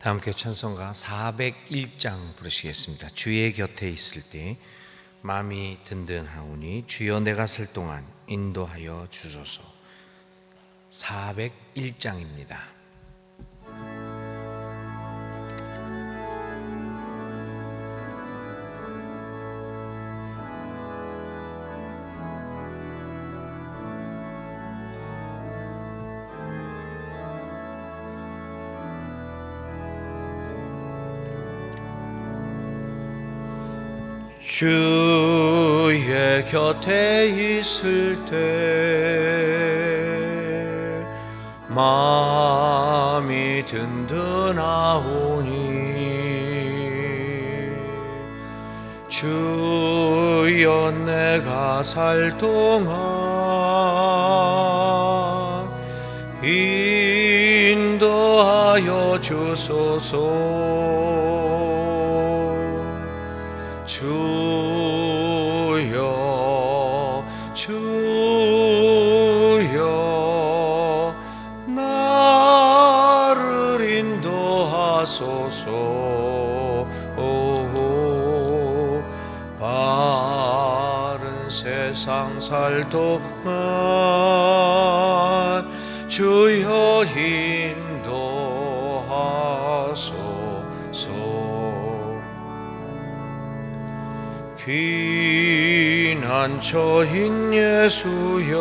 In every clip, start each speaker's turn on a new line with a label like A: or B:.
A: 다 함께 찬송가 401장 부르시겠습니다. 주의 곁에 있을 때 마음이 든든하오니 주여 내가 설 동안 인도하여 주소서. 401장입니다.
B: 주의 곁에 있을 때 마음이 든든하오니 주여 내가 살 동안 인도하여 주소서 난처인 예수여.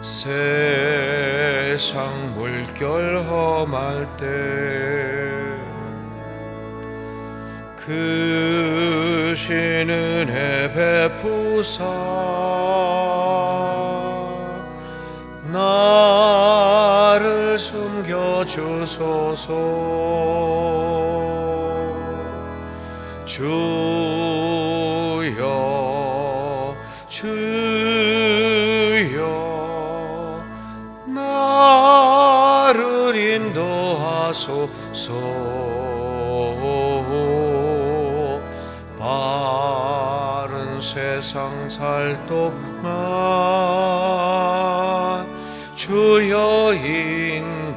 B: 세상 물결 험할 때 그 신은혜 베푸사 나를 숨겨 주소서. 주 동안 주여 인도하소서.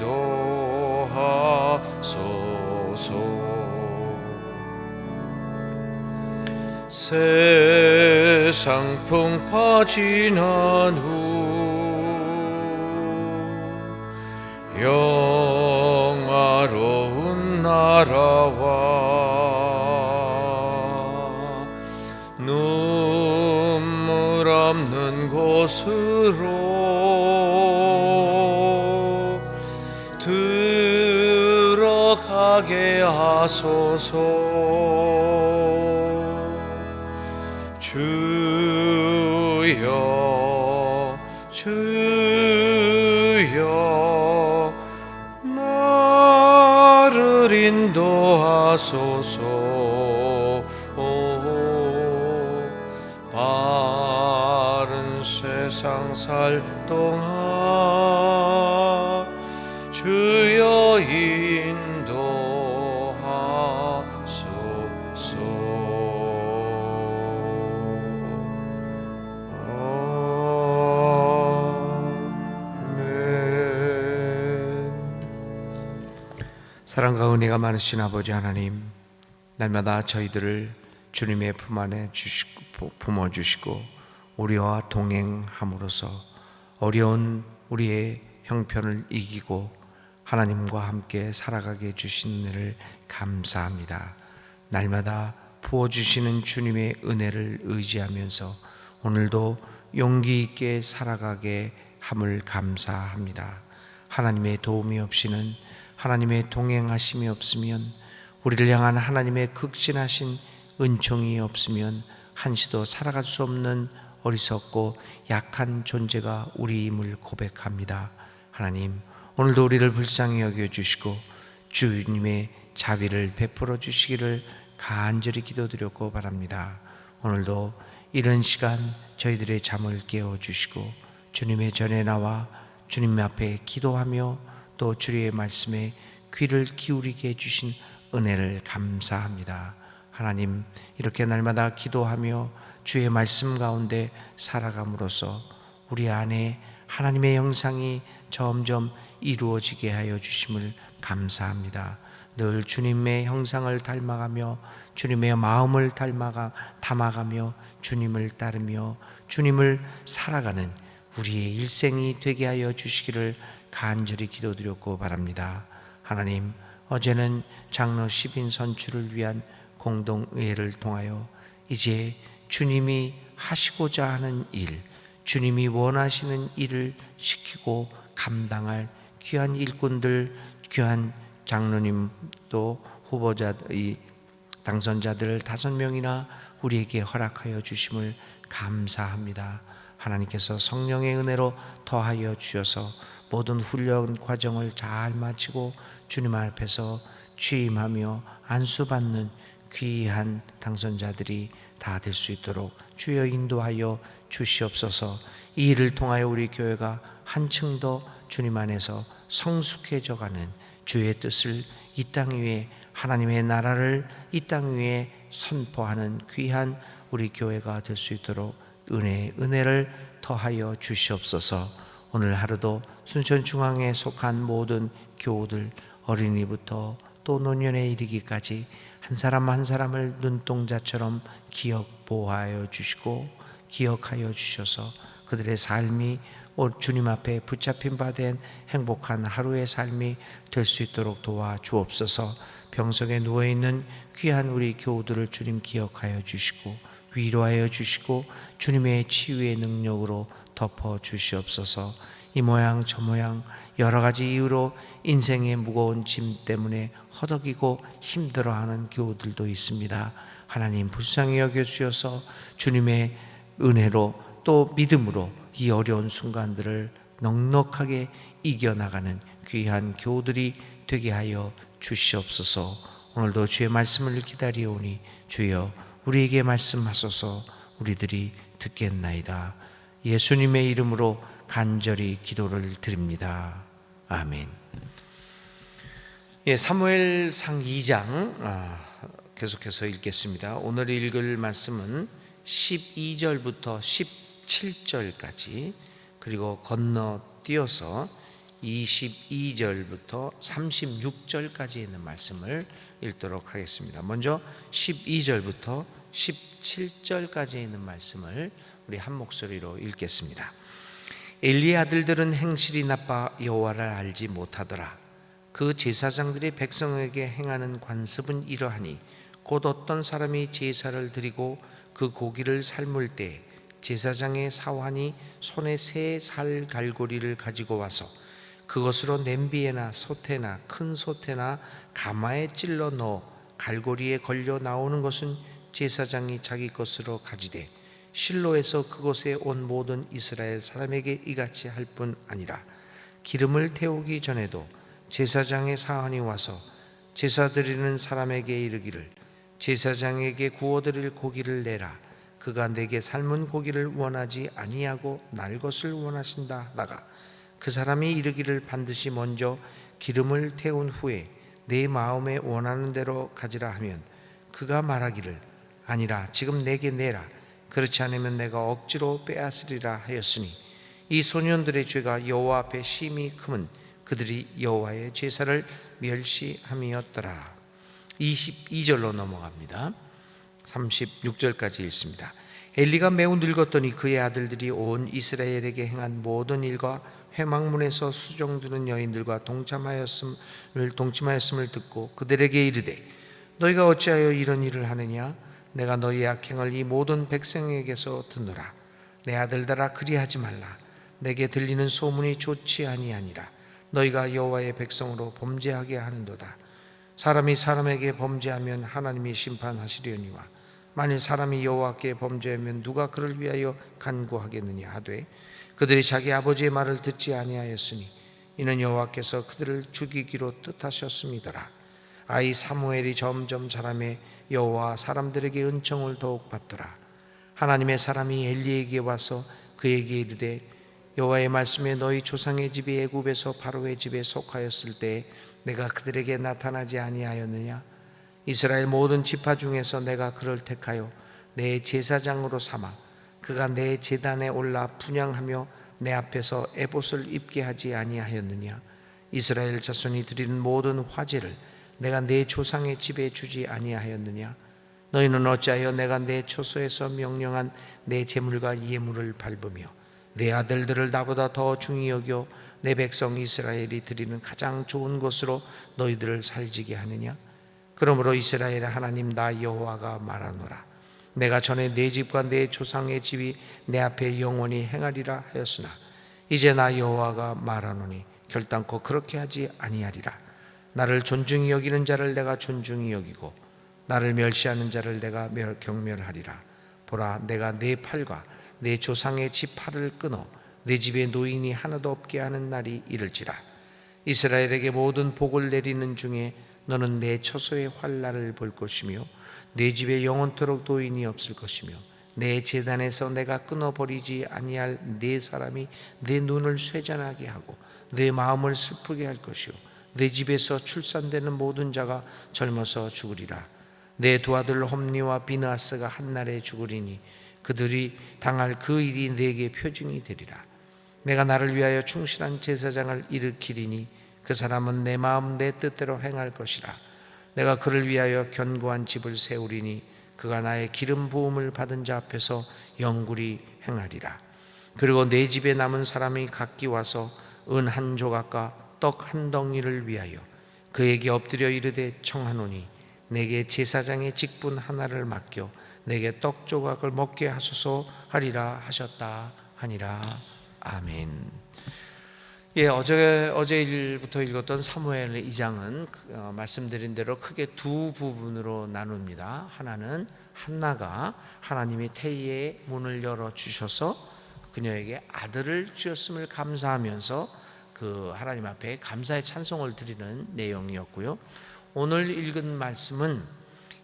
B: 세상 풍파 지난 후 영화로운 나라와 곳으로 들어가게 하소서. 주여 주여 나를 인도하소서 세상 살 동안 주여 인도하소서 아멘.
A: 사랑과 은혜가 많으신 아버지 하나님, 날마다 저희들을 주님의 품 안에 주시고 품어 주시고 우리와 동행함으로써 어려운 우리의 형편을 이기고 하나님과 함께 살아가게 해주신 은혜를 감사합니다. 날마다 부어 주시는 주님의 은혜를 의지하면서 오늘도 용기 있게 살아가게 함을 감사합니다. 하나님의 도움이 없이는 하나님의 동행하심이 없으면 우리를 향한 하나님의 극진하신 은총이 없으면 한시도 살아갈 수 없는 어리석고 약한 존재가 우리임을 고백합니다. 하나님, 오늘도 우리를 불쌍히 여겨 주시고 주님의 자비를 베풀어 주시기를 간절히 기도드렸고 바랍니다. 오늘도 이런 시간 저희들의 잠을 깨워 주시고 주님의 전에 나와 주님 앞에 기도하며 또 주의 말씀에 귀를 기울이게 해 주신 은혜를 감사합니다. 하나님 이렇게 날마다 기도하며 주의 말씀 가운데 살아감으로써 우리 안에 하나님의 영상이 점점 이루어지게 하여 주심을 감사합니다. 늘 주님의 형상을 닮아가며 주님의 마음을 닮아가 담아가며 주님을 따르며 주님을 살아가는 우리의 일생이 되게 하여 주시기를 간절히 기도드렸고 바랍니다. 하나님, 어제는 장로 10인 선출을 위한 공동의회를 통하여 이제 주님이 하시고자 하는 일, 주님이 원하시는 일을 시키고 감당할 귀한 일꾼들, 귀한 장로님 또 후보자 이 당선자들 다섯 명이나 우리에게 허락하여 주심을 감사합니다. 하나님께서 성령의 은혜로 더하여 주셔서 모든 훈련 과정을 잘 마치고 주님 앞에서 취임하며 안수받는 귀한 당선자들이 다 될 수 있도록 주여 인도하여 주시옵소서. 이 일을 통하여 우리 교회가 한층 더 주님 안에서 성숙해져 가는 주의 뜻을 이 땅 위에 하나님의 나라를 이 땅 위에 선포하는 귀한 우리 교회가 될 수 있도록 은혜 은혜를 더하여 주시옵소서. 오늘 하루도 순천 중앙에 속한 모든 교우들 어린이부터 또 노년에 이르기까지 한 사람 한 사람을 눈동자처럼 기억 보호하여 주시고 기억하여 주셔서 그들의 삶이 오 주님 앞에 붙잡힌 바 된 행복한 하루의 삶이 될 수 있도록 도와 주옵소서. 병석에 누워 있는 귀한 우리 교우들을 주님 기억하여 주시고 위로하여 주시고 주님의 치유의 능력으로 덮어 주시옵소서. 이 모양 저 모양 여러 가지 이유로 인생의 무거운 짐 때문에 허덕이고 힘들어하는 교우들도 있습니다. 하나님 불쌍히 여겨 주셔서 주님의 은혜로 또 믿음으로 이 어려운 순간들을 넉넉하게 이겨나가는 귀한 교우들이 되게 하여 주시옵소서. 오늘도 주의 말씀을 기다리오니 주여 우리에게 말씀하소서 우리들이 듣겠나이다. 예수님의 이름으로 간절히 기도를 드립니다. 아멘. 예, 사무엘상 2장 아, 계속해서 읽겠습니다. 오늘 읽을 말씀은 12절부터 17절까지 그리고 건너뛰어서 22절부터 36절까지 있는 말씀을 읽도록 하겠습니다. 먼저 12절부터 17절까지 있는 말씀을 우리 한 목소리로 읽겠습니다. 엘리 아들들은 행실이 나빠 여호와를 알지 못하더라. 그 제사장들이 백성에게 행하는 관습은 이러하니 곧 어떤 사람이 제사를 드리고 그 고기를 삶을 때 제사장의 사환이 손에 새 살 갈고리를 가지고 와서 그것으로 냄비에나 솥에나 큰 솥에나 가마에 찔러 넣어 갈고리에 걸려 나오는 것은 제사장이 자기 것으로 가지되 실로에서 그곳에 온 모든 이스라엘 사람에게 이같이 할 뿐 아니라 기름을 태우기 전에도 제사장의 사환이 와서 제사 드리는 사람에게 이르기를 제사장에게 구워 드릴 고기를 내라. 그가 내게 삶은 고기를 원하지 아니하고 날 것을 원하신다. 나가 그 사람이 이르기를 반드시 먼저 기름을 태운 후에 내 마음에 원하는 대로 가지라 하면 그가 말하기를 아니라 지금 내게 내라 그렇지 않으면 내가 억지로 빼앗으리라 하였으니 이 소년들의 죄가 여호와 앞에 심히 크면 그들이 여호와의 제사를 멸시함이었더라. 22절로 넘어갑니다. 36절까지 읽습니다. 엘리가 매우 늙었더니 그의 아들들이 온 이스라엘에게 행한 모든 일과 회막문에서 수종 드는 여인들과 동참하였음을 동침하였음을 듣고 그들에게 이르되 너희가 어찌하여 이런 일을 하느냐 내가 너희의 악행을 이 모든 백성에게서 듣노라. 내 아들들아 그리하지 말라. 내게 들리는 소문이 좋지 아니하니라. 너희가 여호와의 백성으로 범죄하게 하는도다. 사람이 사람에게 범죄하면 하나님이 심판하시려니와 만일 사람이 여호와께 범죄하면 누가 그를 위하여 간구하겠느냐 하되 그들이 자기 아버지의 말을 듣지 아니하였으니 이는 여호와께서 그들을 죽이기로 뜻하셨음이더라. 아이 사무엘이 점점 자라매 여호와 사람들에게 은총을 더욱 받더라. 하나님의 사람이 엘리에게 와서 그에게 이르되 여호와의 말씀에 너희 조상의 집이 애굽에서 바로의 집에 속하였을 때 내가 그들에게 나타나지 아니하였느냐? 이스라엘 모든 지파 중에서 내가 그를 택하여 내 제사장으로 삼아 그가 내 제단에 올라 분양하며 내 앞에서 에봇을 입게 하지 아니하였느냐? 이스라엘 자손이 드리는 모든 화제를 내가 내 조상의 집에 주지 아니하였느냐? 너희는 어찌하여 내가 내 초소에서 명령한 내 재물과 예물을 밟으며 내 아들들을 나보다 더 중히 여겨 내 백성 이스라엘이 드리는 가장 좋은 것으로 너희들을 살지게 하느냐? 그러므로 이스라엘의 하나님 나 여호와가 말하노라. 내가 전에 내 집과 내 조상의 집이 내 앞에 영원히 행하리라 하였으나 이제 나 여호와가 말하노니 결단코 그렇게 하지 아니하리라 나를 존중히 여기는 자를 내가 존중히 여기고 나를 멸시하는 자를 내가 멸- 경멸하리라. 보라 내가 내 팔과 내 조상의 집 팔을 끊어 내 집에 노인이 하나도 없게 하는 날이 이를지라. 이스라엘에게 모든 복을 내리는 중에 너는 내 처소의 환란을 볼 것이며 내 집에 영원토록 노인이 없을 것이며 내 재단에서 내가 끊어버리지 아니할 네 사람이 내 눈을 쇠잔하게 하고 내 마음을 슬프게 할 것이요 내 집에서 출산되는 모든 자가 젊어서 죽으리라. 내 두 아들 홈리와 비나스가 한날에 죽으리니 그들이 당할 그 일이 내게 표징이 되리라. 내가 나를 위하여 충실한 제사장을 일으키리니 그 사람은 내 마음 내 뜻대로 행할 것이라. 내가 그를 위하여 견고한 집을 세우리니 그가 나의 기름 부음을 받은 자 앞에서 영구리 행하리라. 그리고 내 집에 남은 사람이 각기 와서 은 한 조각과 떡 한 덩이를 위하여 그에게 엎드려 이르되 청하노니 내게 제사장의 직분 하나를 맡겨 내게 떡 조각을 먹게 하소서 하리라 하셨다 하니라 아멘. 예, 어제 어제 일부터 읽었던 사무엘 2장은 어, 말씀드린 대로 크게 두 부분으로 나눕니다. 하나는 한나가 하나님이 태희의 문을 열어 주셔서 그녀에게 아들을 주셨음을 감사하면서 그 하나님 앞에 감사의 찬송을 드리는 내용이었고요. 오늘 읽은 말씀은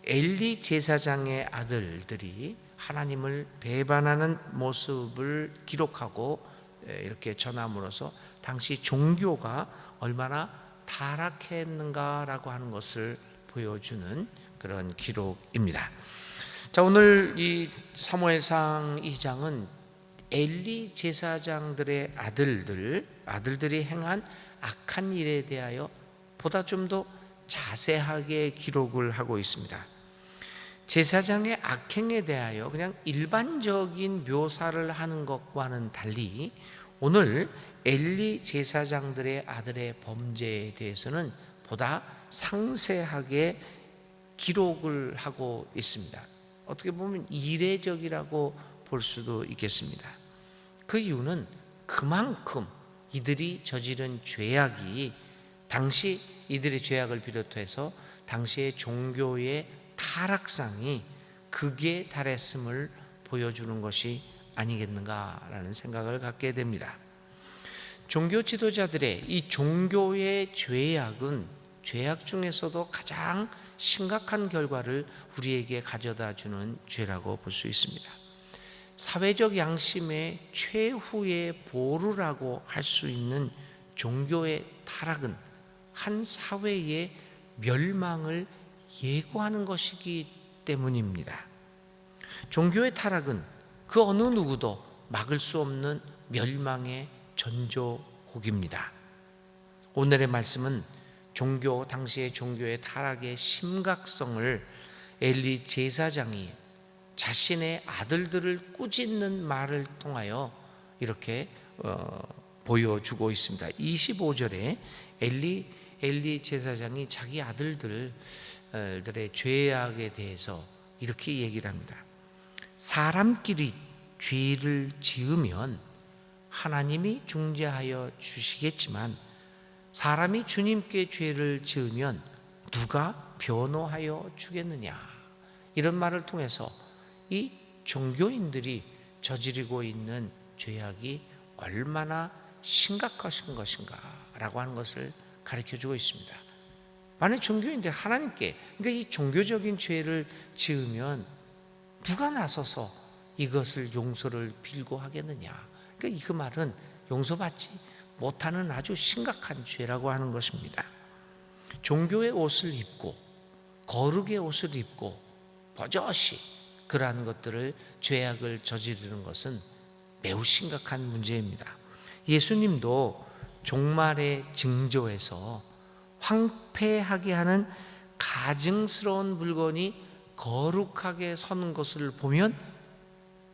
A: 엘리 제사장의 아들들이 하나님을 배반하는 모습을 기록하고 에, 이렇게 전함으로써 당시 종교가 얼마나 타락했는가라고 하는 것을 보여주는 그런 기록입니다. 자, 오늘 이 사무엘상 2장은 엘리 제사장들의 아들들 아들들이 행한 악한 일에 대하여 보다 좀 더 자세하게 기록을 하고 있습니다. 제사장의 악행에 대하여 그냥 일반적인 묘사를 하는 것과는 달리 오늘 엘리 제사장들의 아들의 범죄에 대해서는 보다 상세하게 기록을 하고 있습니다. 어떻게 보면 이례적이라고 볼 수도 있겠습니다. 그 이유는 그만큼 이들이 저지른 죄악이 당시 이들의 죄악을 비롯해서 당시의 종교의 타락상이 극에 달했음을 보여주는 것이 아니겠는가라는 생각을 갖게 됩니다. 종교 지도자들의 이 종교의 죄악은 죄악 중에서도 가장 심각한 결과를 우리에게 가져다 주는 죄라고 볼 수 있습니다. 사회적 양심의 최후의 보루라고 할 수 있는 종교의 타락은 한 사회의 멸망을 예고하는 것이기 때문입니다. 종교의 타락은 그 어느 누구도 막을 수 없는 멸망의 전조곡입니다. 오늘의 말씀은 종교 당시의 종교의 타락의 심각성을 엘리 제사장이 자신의 아들들을 꾸짖는 말을 통하여 이렇게 어, 보여주고 있습니다. 25절에 엘리 엘리 제사장이 자기 아들들의 죄악에 대해서 이렇게 얘기를 합니다. 사람끼리 죄를 지으면 하나님이 중재하여 주시겠지만 사람이 주님께 죄를 지으면 누가 변호하여 주겠느냐 이런 말을 통해서 이 종교인들이 저지르고 있는 죄악이 얼마나 심각하신 것인가라고 하는 것을 가르쳐 주고 있습니다. 만약 종교인들 하나님께 그러니까 이 종교적인 죄를 지으면 누가 나서서 이것을 용서를 빌고 하겠느냐? 그러니까 그 말은 용서받지 못하는 아주 심각한 죄라고 하는 것입니다. 종교의 옷을 입고 거룩의 옷을 입고 버젓이 그러한 것들을 죄악을 저지르는 것은 매우 심각한 문제입니다. 예수님도 종말의 징조에서 황폐하게 하는 가증스러운 물건이 거룩하게 서는 것을 보면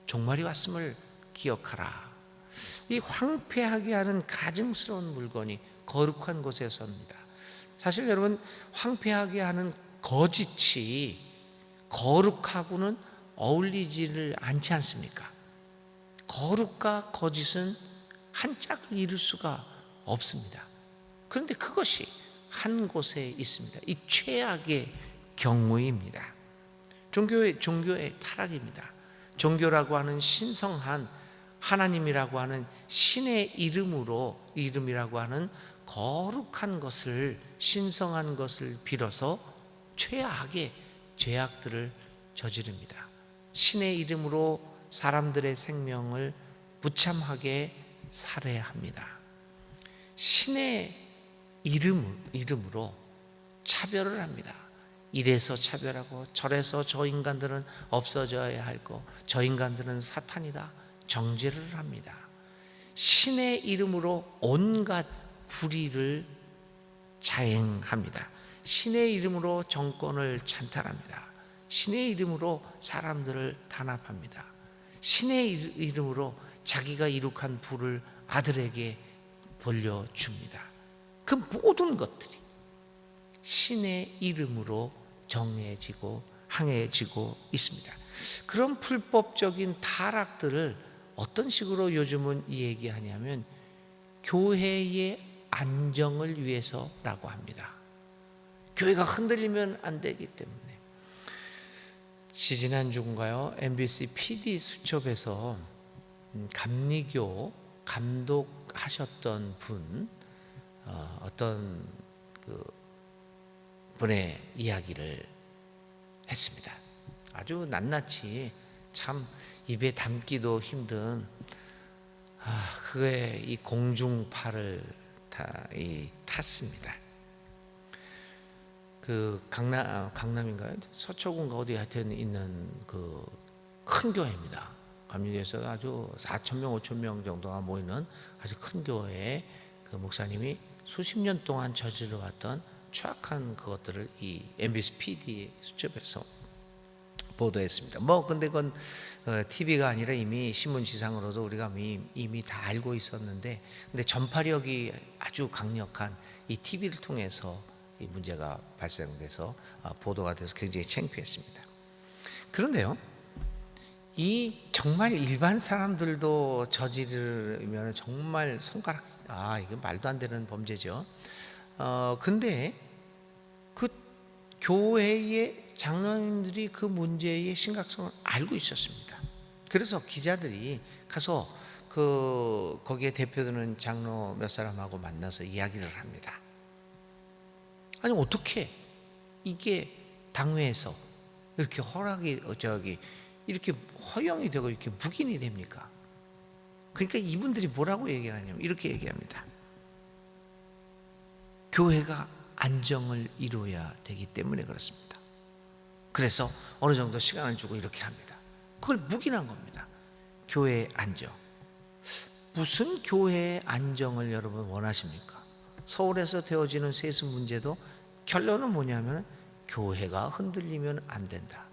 A: 종말이 왔음을 기억하라. 이 황폐하게 하는 가증스러운 물건이 거룩한 곳에 섭니다. 사실 여러분 황폐하게 하는 거짓이 거룩하고는 어울리지를 않지 않습니까? 거룩과 거짓은 한 짝을 이룰 수가 없습니다. 그런데 그것이 한 곳에 있습니다. 이 최악의 경우입니다. 종교의 종교의 타락입니다. 종교라고 하는 신성한 하나님이라고 하는 신의 이름으로 이름이라고 하는 거룩한 것을 신성한 것을 빌어서 최악의 죄악들을 저지릅니다. 신의 이름으로 사람들의 생명을 무참하게 살해합니다. 신의 이름 이름으로 차별을 합니다. 이래서 차별하고 저래서 저 인간들은 없어져야 할 거, 저 인간들은 사탄이다. 정죄를 합니다. 신의 이름으로 온갖 불의를 자행합니다. 신의 이름으로 정권을 찬탈합니다. 신의 이름으로 사람들을 단합합니다. 신의 이름으로 자기가 이룩한 부를 아들에게 벌려줍니다. 그 모든 것들이 신의 이름으로 정해지고 항해지고 있습니다. 그런 불법적인 타락들을 어떤 식으로 요즘은 얘기하냐면 교회의 안정을 위해서라고 합니다. 교회가 흔들리면 안 되기 때문에 지지난 주인가요? MBC PD 수첩에서 음, 감리교 감독하셨던 분 어, 어떤 그 분의 이야기를 했습니다. 아주 낱낱이 참 입에 담기도 힘든 아 그의 이 공중파를 다 이 탔습니다. 그 강남 아, 강남인가요? 서초군가 어디 하여튼 있는 그 큰 교회입니다. 감리교에서 아주 4천 명, 5천 명 정도가 모이는 아주 큰 교회에 그 목사님이 수십 년 동안 저질러 왔던 추악한 그것들을 이 MBC PD 수첩에서 보도했습니다. 뭐 근데 그건 TV가 아니라 이미 신문 지상으로도 우리가 이미, 이미 다 알고 있었는데 근데 전파력이 아주 강력한 이 TV를 통해서 이 문제가 발생돼서 아, 보도가 돼서 굉장히 창피했습니다. 그런데요, 이 정말 일반 사람들도 저지르면 정말 손가락 아 이거 말도 안 되는 범죄죠. 어 근데 그 교회의 장로님들이 그 문제의 심각성을 알고 있었습니다. 그래서 기자들이 가서 그 거기에 대표되는 장로 몇 사람하고 만나서 이야기를 합니다. 아니 어떻게 이게 당회에서 이렇게 허락이 어, 저기 이렇게 허용이 되고 이렇게 묵인이 됩니까? 그러니까 이분들이 뭐라고 얘기하냐면 이렇게 얘기합니다. 교회가 안정을 이루어야 되기 때문에 그렇습니다. 그래서 어느 정도 시간을 주고 이렇게 합니다. 그걸 묵인한 겁니다. 교회의 안정. 무슨 교회의 안정을 여러분 원하십니까? 서울에서 되어지는 세습 문제도 결론은 뭐냐면 교회가 흔들리면 안 된다.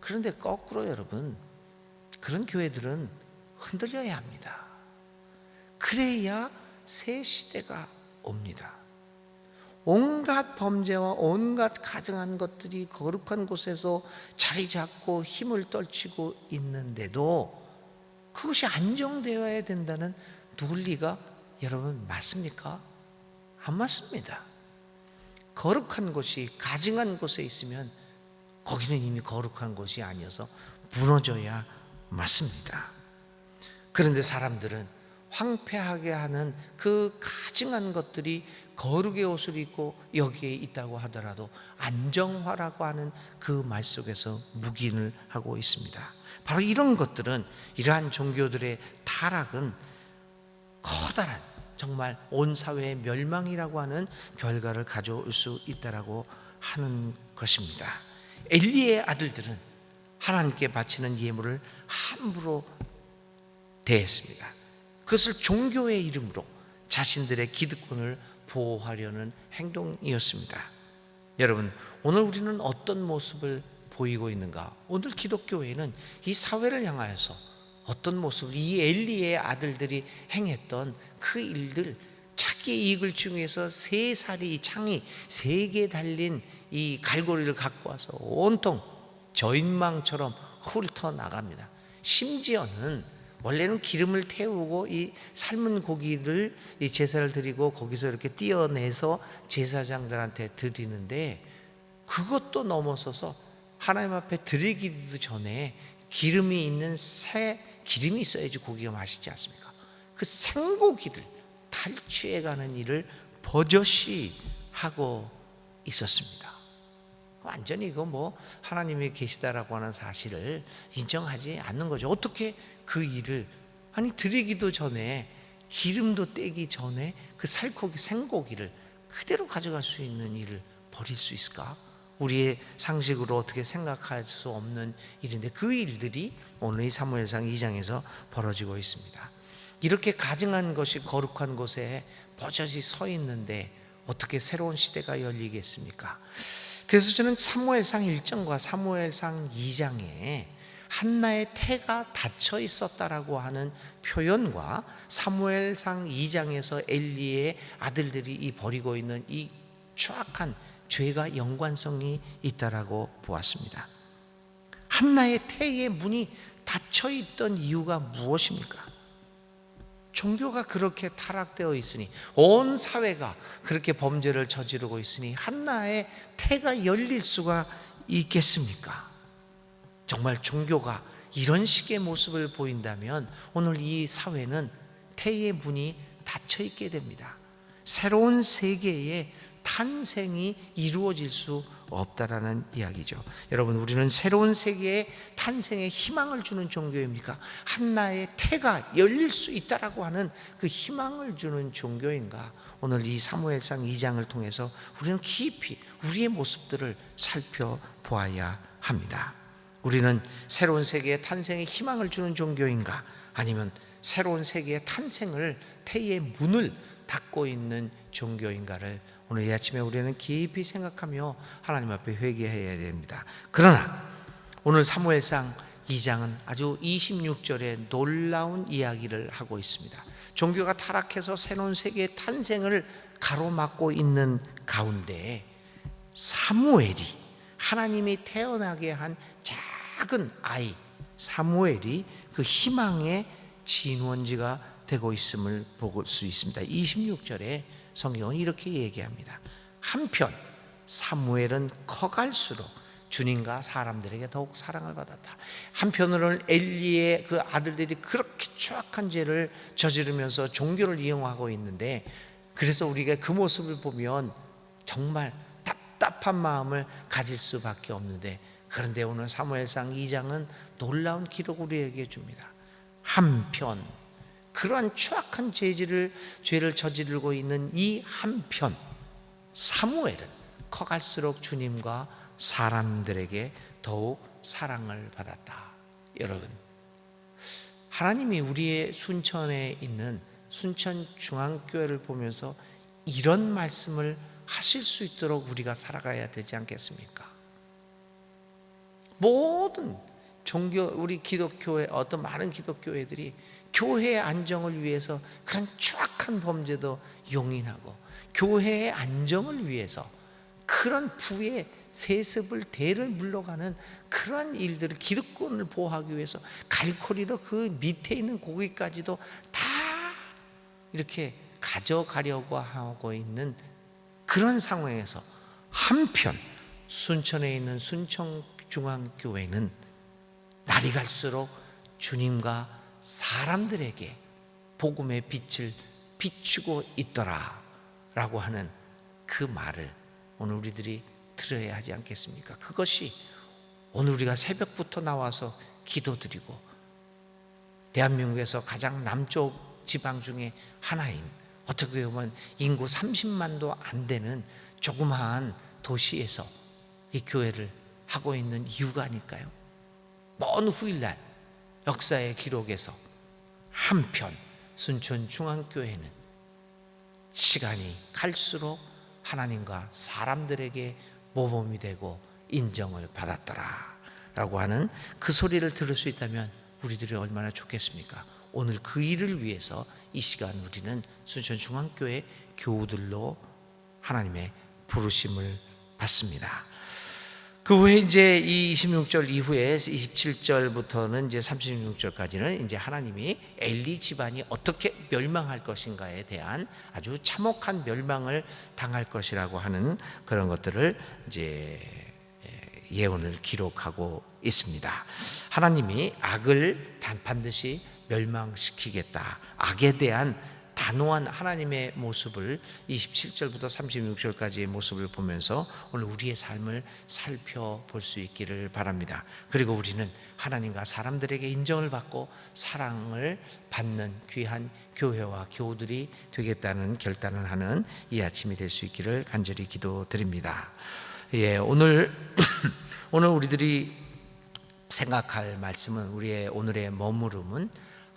A: 그런데 거꾸로 여러분 그런 교회들은 흔들려야 합니다. 그래야 새 시대가 옵니다. 온갖 범죄와 온갖 가증한 것들이 거룩한 곳에서 자리 잡고 힘을 떨치고 있는데도 그것이 안정되어야 된다는 논리가 여러분 맞습니까? 안 맞습니다. 거룩한 곳이 가증한 곳에 있으면 거기는 이미 거룩한 곳이 아니어서 무너져야 맞습니다. 그런데 사람들은 황폐하게 하는 그 가증한 것들이 거룩의 옷을 입고 여기에 있다고 하더라도 안정화라고 하는 그 말 속에서 묵인을 하고 있습니다. 바로 이런 것들은 이러한 종교들의 타락은 커다란 정말 온 사회의 멸망이라고 하는 결과를 가져올 수 있다라고 하는 것입니다. 엘리의 아들들은 하나님께 바치는 예물을 함부로 대했습니다. 그것을 종교의 이름으로 자신들의 기득권을 보호하려는 행동이었습니다. 여러분, 오늘 우리는 어떤 모습을 보이고 있는가? 오늘 기독교회는 이 사회를 향하여서 어떤 모습을 이 엘리의 아들들이 행했던 그 일들 자기 이익을 중에서 세 살이 이 창이 세 개 달린 이 갈고리를 갖고 와서 온통 저인망처럼 훑어 나갑니다. 심지어는 원래는 기름을 태우고 이 삶은 고기를 이 제사를 드리고 거기서 이렇게 띄어내서 제사장들한테 드리는데 그것도 넘어서서 하나님 앞에 드리기도 전에 기름이 있는 새 기름이 있어야지 고기가 맛있지 않습니까? 그 생고기를 탈취해가는 일을 버젓이 하고 있었습니다. 완전히 이거 뭐 하나님이 계시다라고 하는 사실을 인정하지 않는 거죠. 어떻게 그 일을 아니 드리기도 전에 기름도 떼기 전에 그 살코기 생고기를 그대로 가져갈 수 있는 일을 버릴 수 있을까? 우리의 상식으로 어떻게 생각할 수 없는 일인데 그 일들이 오늘 이 사무엘상 2장에서 벌어지고 있습니다. 이렇게 가증한 것이 거룩한 곳에 버젓이 서 있는데 어떻게 새로운 시대가 열리겠습니까? 그래서 저는 사무엘상 1장과 사무엘상 2장에 한나의 태가 닫혀 있었다라고 하는 표현과 사무엘상 2장에서 엘리의 아들들이 이 벌이고 있는 이 추악한 죄가 연관성이 있다라고 보았습니다. 한나의 태의 문이 닫혀 있던 이유가 무엇입니까? 종교가 그렇게 타락되어 있으니 온 사회가 그렇게 범죄를 저지르고 있으니 한나의 태가 열릴 수가 있겠습니까? 정말 종교가 이런 식의 모습을 보인다면 오늘 이 사회는 태의 문이 닫혀 있게 됩니다. 새로운 세계의 탄생이 이루어질 수 없다라는 이야기죠. 여러분, 우리는 새로운 세계의 탄생에 희망을 주는 종교입니까? 한나의 태가 열릴 수 있다라고 하는 그 희망을 주는 종교인가? 오늘 이 사무엘상 2장을 통해서 우리는 깊이 우리의 모습들을 살펴보아야 합니다. 우리는 새로운 세계의 탄생에 희망을 주는 종교인가? 아니면 새로운 세계의 탄생을 태의 문을 닫고 있는 종교인가를 오늘 이 아침에 우리는 깊이 생각하며 하나님 앞에 회개해야 됩니다. 그러나 오늘 사무엘상 2장은 아주 26절에 놀라운 이야기를 하고 있습니다. 종교가 타락해서 새로운 세계의 탄생을 가로막고 있는 가운데 사무엘이 하나님이 태어나게 한 작은 아이 사무엘이 그 희망의 진원지가 되고 있음을 볼 수 있습니다. 26절에 성경은 이렇게 얘기합니다. 한편 사무엘은 커갈수록 주님과 사람들에게 더욱 사랑을 받았다. 한편으로는 엘리의 그 아들들이 그렇게 추악한 죄를 저지르면서 종교를 이용하고 있는데 그래서 우리가 그 모습을 보면 정말 답답한 마음을 가질 수밖에 없는데 그런데 오늘 사무엘상 2장은 놀라운 기록을 우리에게 줍니다. 한편 그러한 추악한 죄질을 죄를 저지르고 있는 이 한편 사무엘은 커갈수록 주님과 사람들에게 더욱 사랑을 받았다. 여러분, 하나님이 우리의 순천에 있는 순천 중앙교회를 보면서 이런 말씀을 하실 수 있도록 우리가 살아가야 되지 않겠습니까? 모든 종교 우리 기독교회 어떤 많은 기독교회들이 교회의 안정을 위해서 그런 추악한 범죄도 용인하고 교회의 안정을 위해서 그런 부의 세습을 대를 물러가는 그런 일들을 기득권을 보호하기 위해서 갈코리로 그 밑에 있는 고기까지도 다 이렇게 가져가려고 하고 있는 그런 상황에서 한편 순천에 있는 순천중앙교회는 날이 갈수록 주님과 사람들에게 복음의 빛을 비추고 있더라 라고 하는 그 말을 오늘 우리들이 들어야 하지 않겠습니까? 그것이 오늘 우리가 새벽부터 나와서 기도드리고 대한민국에서 가장 남쪽 지방 중에 하나인 어떻게 보면 인구 30만도 안 되는 조그마한 도시에서 이 교회를 하고 있는 이유가 아닐까요? 먼 후일날 역사의 기록에서 한편 순천 중앙교회는 시간이 갈수록 하나님과 사람들에게 모범이 되고 인정을 받았더라 라고 하는 그 소리를 들을 수 있다면 우리들이 얼마나 좋겠습니까? 오늘 그 일을 위해서 이 시간 우리는 순천 중앙교회 교우들로 하나님의 부르심을 받습니다. 그 후에 이제 이 26절 이후에 27절부터는 이제 36절까지는 이제 하나님이 엘리 집안이 어떻게 멸망할 것인가에 대한 아주 참혹한 멸망을 당할 것이라고 하는 그런 것들을 이제 예언을 기록하고 있습니다. 하나님이 악을 단 반드시 멸망시키겠다. 악에 대한 단호한 하나님의 모습을 27절부터 36절까지의 모습을 보면서 오늘 우리의 삶을 살펴볼 수 있기를 바랍니다. 그리고 우리는 하나님과 사람들에게 인정을 받고 사랑을 받는 귀한 교회와 교우들이 되겠다는 결단을 하는 이 아침이 될 수 있기를 간절히 기도드립니다. 예, 오늘 오늘 우리들이 생각할 말씀은 우리의 오늘의 머무름은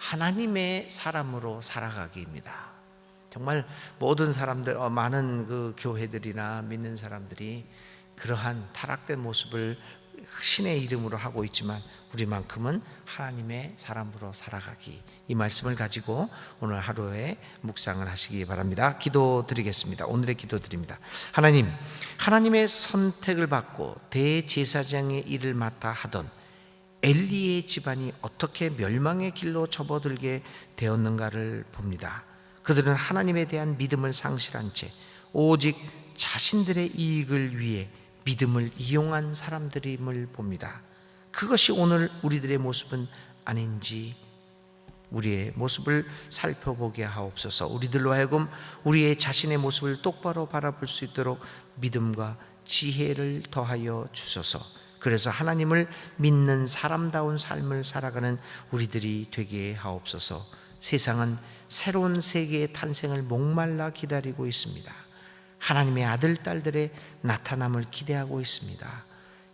A: 하나님의 사람으로 살아가기입니다. 정말 모든 사람들, 어, 많은 그 교회들이나 믿는 사람들이 그러한 타락된 모습을 신의 이름으로 하고 있지만 우리만큼은 하나님의 사람으로 살아가기 이 말씀을 가지고 오늘 하루에 묵상을 하시기 바랍니다. 기도 드리겠습니다. 오늘의 기도 드립니다. 하나님, 하나님의 선택을 받고 대제사장의 일을 맡아 하던 엘리의 집안이 어떻게 멸망의 길로 접어들게 되었는가를 봅니다. 그들은 하나님에 대한 믿음을 상실한 채 오직 자신들의 이익을 위해 믿음을 이용한 사람들임을 봅니다. 그것이 오늘 우리들의 모습은 아닌지 우리의 모습을 살펴보게 하옵소서. 우리들로 하여금 우리의 자신의 모습을 똑바로 바라볼 수 있도록 믿음과 지혜를 더하여 주소서. 그래서 하나님을 믿는 사람다운 삶을 살아가는 우리들이 되게 하옵소서. 세상은 새로운 세계의 탄생을 목말라 기다리고 있습니다. 하나님의 아들, 딸들의 나타남을 기대하고 있습니다.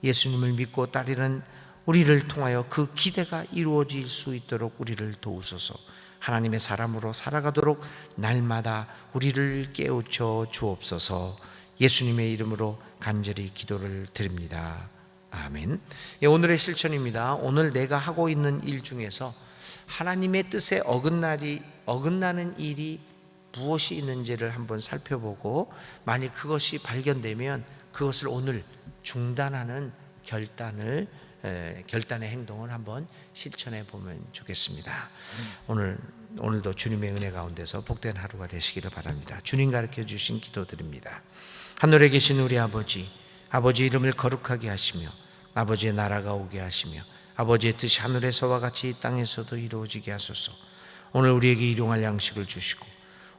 A: 예수님을 믿고 따르는 우리를 통하여 그 기대가 이루어질 수 있도록 우리를 도우소서. 하나님의 사람으로 살아가도록 날마다 우리를 깨우쳐 주옵소서. 예수님의 이름으로 간절히 기도를 드립니다. 아멘. 예, 오늘의 실천입니다. 오늘 내가 하고 있는 일 중에서 하나님의 뜻에 어긋나리 어긋나는 일이 무엇이 있는지를 한번 살펴보고 만약 그것이 발견되면 그것을 오늘 중단하는 결단을 에, 결단의 행동을 한번 실천해 보면 좋겠습니다. 오늘 오늘도 주님의 은혜 가운데서 복된 하루가 되시기를 바랍니다. 주님 가르쳐 주신 기도드립니다. 하늘에 계신 우리 아버지, 아버지 이름을 거룩하게 하시며 아버지의 나라가 오게 하시며 아버지의 뜻이 하늘에서와 같이 이 땅에서도 이루어지게 하소서. 오늘 우리에게 일용할 양식을 주시고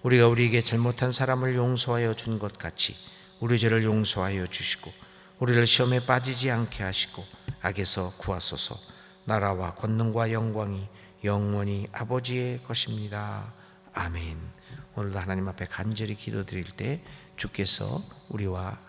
A: 우리가 우리에게 잘못한 사람을 용서하여 준 것 같이 우리 죄를 용서하여 주시고 우리를 시험에 빠지지 않게 하시고 악에서 구하소서. 나라와 권능과 영광이 영원히 아버지의 것입니다. 아멘. 오늘도 하나님 앞에 간절히 기도드릴 때 주께서 우리와